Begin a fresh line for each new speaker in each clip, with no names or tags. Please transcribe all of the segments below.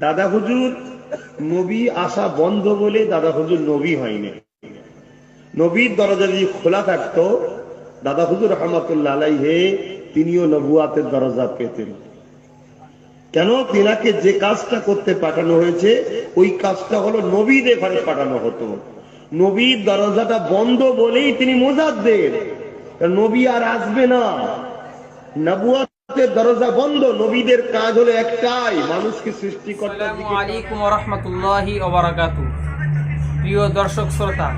দাদা হুজুর, নবী আসা বন্ধ বলে দাদা হুজুর নবী হয়নি। নবীর দরজা যদি খোলা থাকতো, দাদা হুজুর রহমতুল্লাহ তিনিও নবুয়াতের দরজা পেতেন। কেন? তিনাকে যে কাজটা করতে পাঠানো হয়েছে, ওই কাজটা হলো নবীদের ঘরে পাঠানো হতো। নবীর দরজাটা বন্ধ বলেই তিনি মোজাদ্দের। নবী আর আসবে না। দরজা বন্ধ, নবীদের কাজ হলো একটাই, মানুষকে
রহমতুল্লাহি ওবরাকাতু প্রিয় দর্শক শ্রোতা,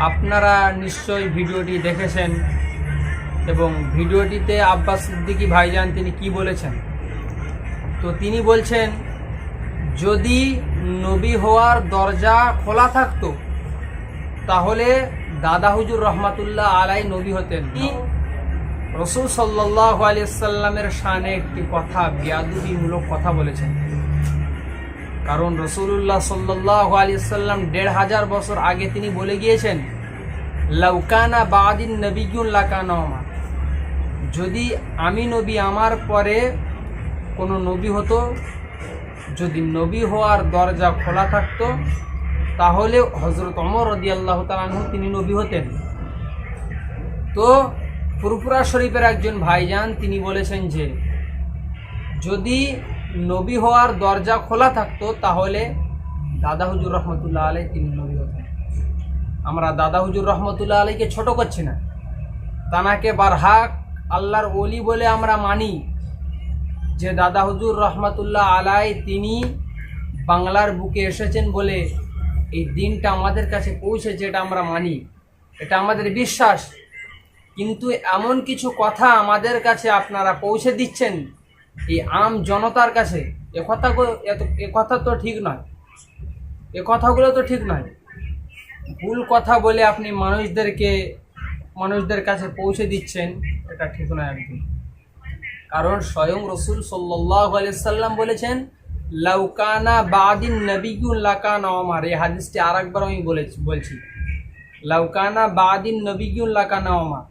আপনারা নিশ্চয়ই ভিডিওটি দেখেছেন এবং ভিডিওটিতে আব্বাস সিদ্দিকী ভাইজান তিনি কি বলেছেন? তো তিনি বলছেন, যদি নবী হওয়ার দরজা খোলা থাকতো, তাহলে দাদা হুজুর রহমাতুল্লাহ আলাই নবী হতেন রসুল সাল্লাহ আলিয়াল্লামের শানে একটি কথা, বিয়াদুবিমূলক কথা বলেছেন। কারণ রসুল্লাহ সাল্লাহ আলিয়াল্লাম দেড় হাজার বছর আগে তিনি বলে গিয়েছেন লাউকানা বাদিন নবীগুন লাকানা আমার যদি আমি নবী, আমার পরে কোনো নবী হতো, যদি নবী হওয়ার দরজা খোলা থাকতো, তাহলে হজরত অমর রদি আল্লাহ তালানহু তিনি নবী হতেন। তো ফুরফুরা শরীফের একজন ভাইজান তিনি বলেছেন যে, যদি নবী হওয়ার দরজা খোলা থাকতো, তাহলে দাদা হুজুর রহমতুল্লাহ আলাই তিনি নবী হতেন। আমরা দাদা হুজুর রহমতুল্লাহ আলাইকে ছোট করছি না। তানাকে বারহাক আল্লাহর ওলি বলে আমরা মানি যে, দাদা হুজুর রহমতুল্লাহ আলাই তিনি বাংলার বুকে এসেছেন বলে এই দিনটা আমাদের কাছে পৌঁছেছে, এটা আমরা মানি। এটা আমাদের বিশ্বাস। কিন্তু এমন কিছু কথা আমাদের কাছে আপনারা পৌঁছে দিচ্ছেন এই আম জনতার কাছে, এ কথা এ কথা তো ঠিক নয়। এ কথাগুলো তো ঠিক নয়। ভুল কথা বলে আপনি মানুষদেরকে, মানুষদের কাছে পৌঁছে দিচ্ছেন, এটা ঠিক নয় একদম কারণ স্বয়ং রসুল সাল্লাম বলেছেন লাউকানা বাদিন নবিগুন লাকানা আমার এই হাদিসটি আর একবার আমি বলেছি বলছি। লাউকানা বাদিন নবিগুন লাকানা আমার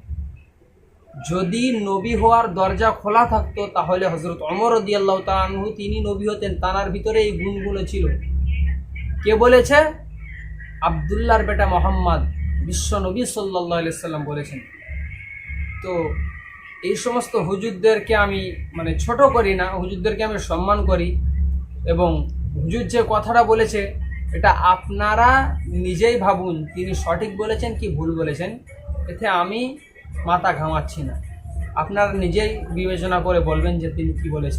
যদি নবী হওয়ার দরজা খোলা থাকতো, তাহলে হজরত অমর রদি আল্লাহ তালু তিনি নবী হতেন, তানার ভিতরে এই গুণগুলো ছিল। কে বলেছে? আবদুল্লাহর বেটা মোহাম্মদ, বিশ্ব নবী সাল্লাহ সাল্লাম বলেছেন। তো এই সমস্ত হুজুরদেরকে আমি মানে ছোট করি না, হুজুরদেরকে আমি সম্মান করি। এবং হুজুর যে কথাটা বলেছে, এটা আপনারা নিজেই ভাবুন, তিনি সঠিক বলেছেন কি ভুল বলেছেন। এতে আমি মাথা ঘামাচ্ছি না। আপনারা নিজেই বিবেচনা করে বলবেন যে তিনি কি বলেছেন।